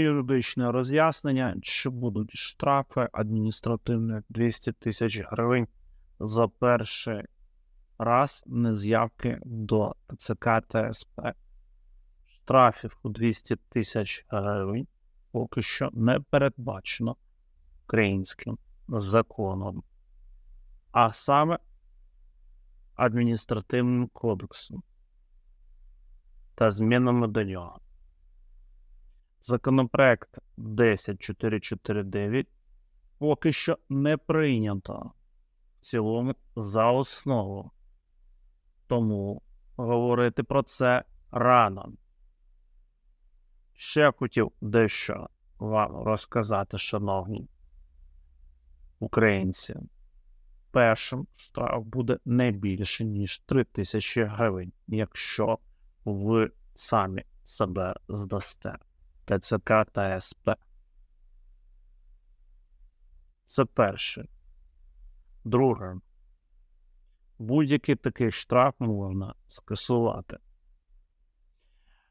Юридичне роз'яснення, чи будуть штрафи адміністративні 200 тисяч гривень за перший раз нез'явки до ТЦК та СП. Штрафів у 200 тисяч гривень поки що не передбачено українським законом, а саме адміністративним кодексом та змінами до нього. Законопроект 10449 поки що не прийнято в цілому за основу. Тому говорити про це рано. Ще хотів дещо вам розказати, шановні українці. Першим штраф буде не більше, ніж 3 тисячі гривень, якщо ви самі себе здасте. ТЦК та СП. Це перше. Друге. Будь-який такий штраф можна скасувати.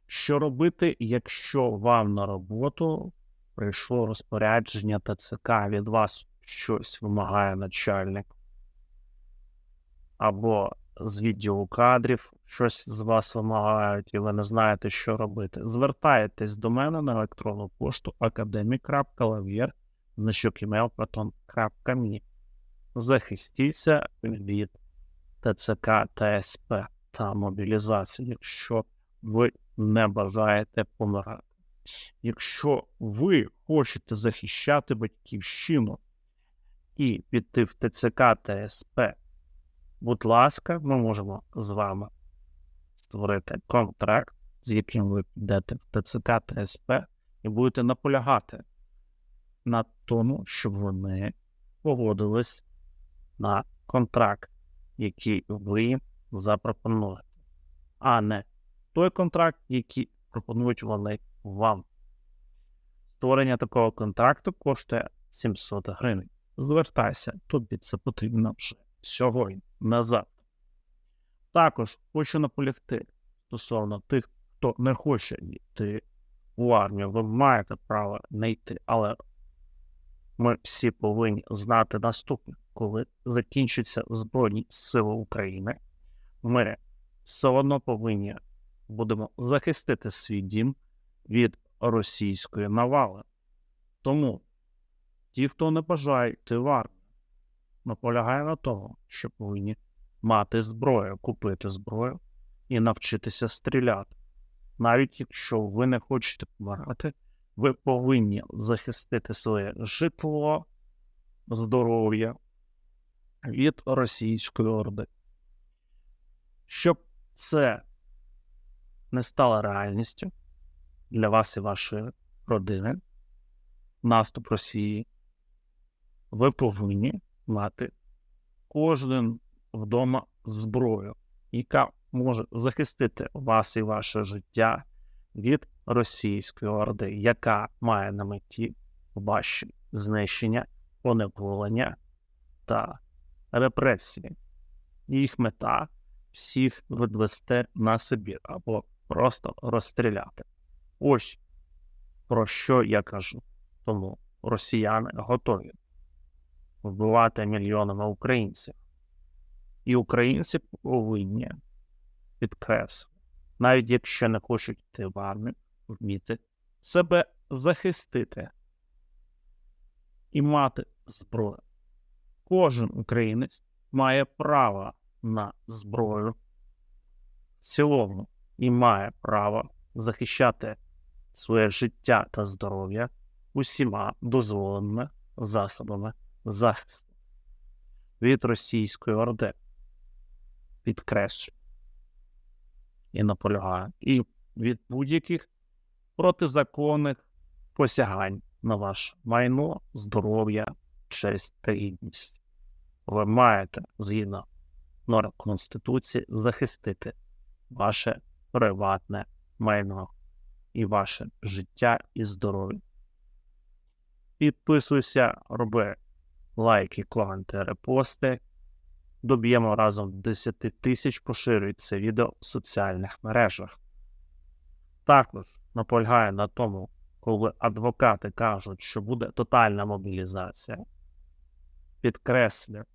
Що робити, якщо вам на роботу прийшло розпорядження ТЦК від вас щось вимагає начальник, або з відділу кадрів щось з вас вимагають, і ви не знаєте, що робити. Звертайтесь до мене на електронну пошту academic.lavier, Захистіться від ТЦК та СП та мобілізації, якщо ви не бажаєте помирати. Якщо ви хочете захищати батьківщину і піти в ТЦК та СП будь ласка, ми можемо з вами створити контракт, з яким ви підете в ТЦК та СП, і будете наполягати на тому, щоб вони погодились на контракт, який ви їм запропонуєте, а не той контракт, який пропонують вони вам. Створення такого контракту коштує 700 гривень. Звертайся, тобі це потрібно вже сьогодні назад. Також хочу наполягти стосовно тих, хто не хоче йти в армію, ви маєте право не йти, але ми всі повинні знати наступне, коли закінчаться Збройні Сили України, ми все одно повинні будемо захистити свій дім від російської навали. Тому ті, хто не бажає йти в армію, наполягає на тому, що повинні мати зброю, купити зброю і навчитися стріляти. Навіть якщо ви не хочете помирати, ви повинні захистити своє житло, здоров'я від російської орди. Щоб це не стало реальністю для вас і вашої родини, наступ Росії, ви повинні мати кожен вдома зброю, яка може захистити вас і ваше життя від російської орди, яка має на меті ваші знищення, поневолення та репресії. Їх мета всіх відвести на Сибір або просто розстріляти. Ось про що я кажу. Тому росіяни готові вбивати мільйонами українців. І українці повинні підкреслити, навіть якщо не хочуть йти в армію, вміти себе захистити і мати зброю. Кожен українець має право на зброю цілому і має право захищати своє життя та здоров'я усіма дозволеними засобами захисту від російської орди. Підкреслюю і наполягаю, і від будь-яких протизаконних посягань на ваше майно, здоров'я, честь та гідність. Ви маєте згідно норм Конституції захистити ваше приватне майно і ваше життя і здоров'я. Підписуйся, роби лайки, коменти, репости. Доб'ємо разом 10 тисяч, поширюй це відео в соціальних мережах. Також наполягаю на тому, коли адвокати кажуть, що буде тотальна мобілізація, підкреслюю,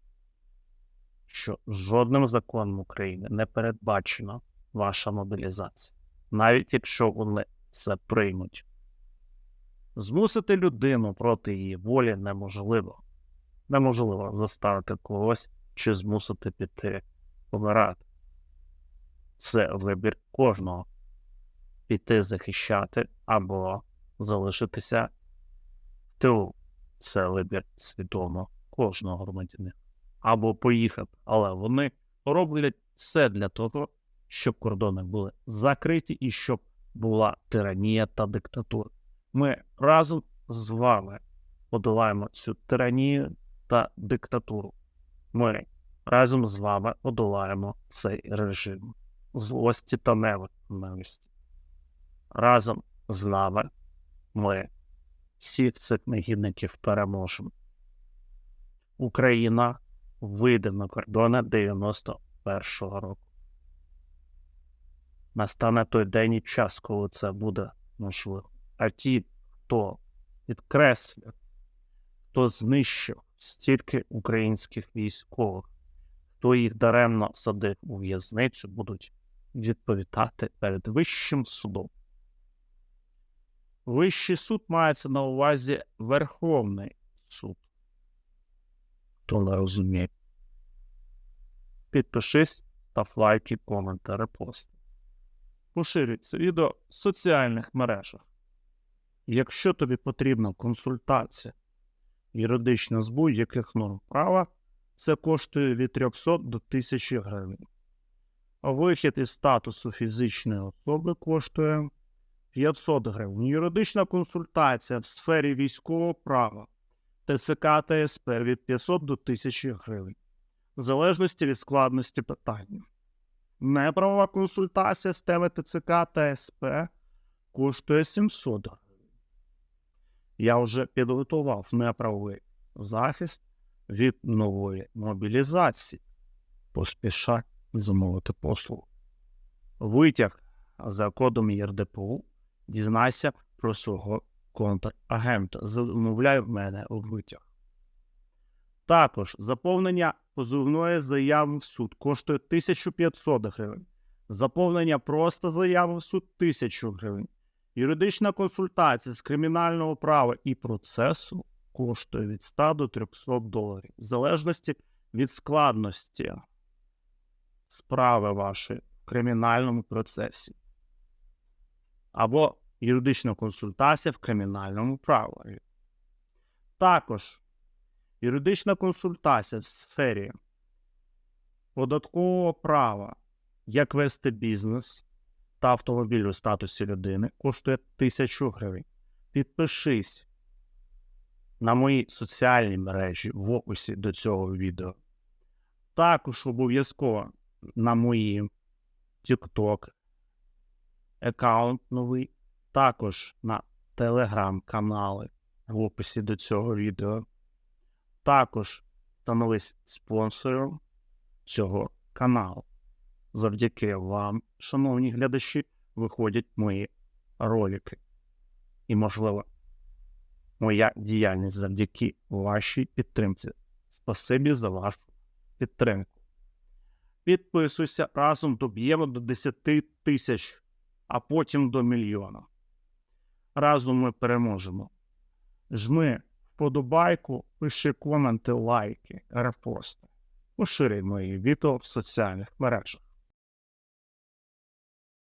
що жодним законом України не передбачена ваша мобілізація, навіть якщо вони це приймуть. Змусити людину проти її волі неможливо. Неможливо заставити когось чи змусити піти помирати. Це вибір кожного піти захищати або залишитися в тилу. Це вибір свідомо кожного громадянина. Або поїхати. Але вони роблять все для того, щоб кордони були закриті і щоб була тиранія та диктатура. Ми разом з вами подолаємо цю тиранію та диктатуру. Ми разом з вами подолаємо цей режим злості та ненависті. Разом з нами ми всіх цих негідників переможемо. Україна вийде на кордони 91-го року. Настане той день і час, коли це буде можливо. А ті, хто підкреслює, хто знищив стільки українських військових, хто їх даремно садив у в'язницю, будуть відповідати перед Вищим судом. Вищий суд мається на увазі Верховний суд. Хто не розуміє. Підпишись, став лайки, коменти, репости. Поширюй це відео в соціальних мережах. Якщо тобі потрібна консультація юридична з будь-яких норм права, це коштує від 300 до 1000 гривень. Вихід із статусу фізичної особи коштує 500 гривень. Юридична консультація в сфері військового права ТЦК та СП від 500 до 1000 гривень, в залежності від складності питання. Неправова консультація з теми ТЦК та СП коштує 700 гривень. Я вже підготував неправовий захист від нової мобілізації. Поспішай замовити послугу. Витяг за кодом ЄРДПУ дізнайся про свого контрагента. Замовляй в мене у витяг. Також заповнення позовної заяви в суд коштує 1500 гривень. Заповнення просто заяви в суд 1000 гривень. Юридична консультація з кримінального права і процесу коштує від 100 до 300 доларів, в залежності від складності справи вашої в кримінальному процесі. Або юридична консультація в кримінальному праві. Також юридична консультація в сфері податкового права, як вести бізнес та автомобіль у статусі людини коштує 1000 гривень. Підпишись на мої соціальні мережі в описі до цього відео. Також обов'язково на мої TikTok аккаунт новий, також на телеграм-канали в описі до цього відео. Також становись спонсором цього каналу. Завдяки вам, шановні глядачі, виходять мої ролики. І, можливо, моя діяльність завдяки вашій підтримці. Спасибі за вашу підтримку. Підписуйся, разом доб'ємо до 10 тисяч, а потім до мільйона. Разом ми переможемо. Жми вподобайку, пиши коменти, лайки, репости. Поширюй мої відео в соціальних мережах.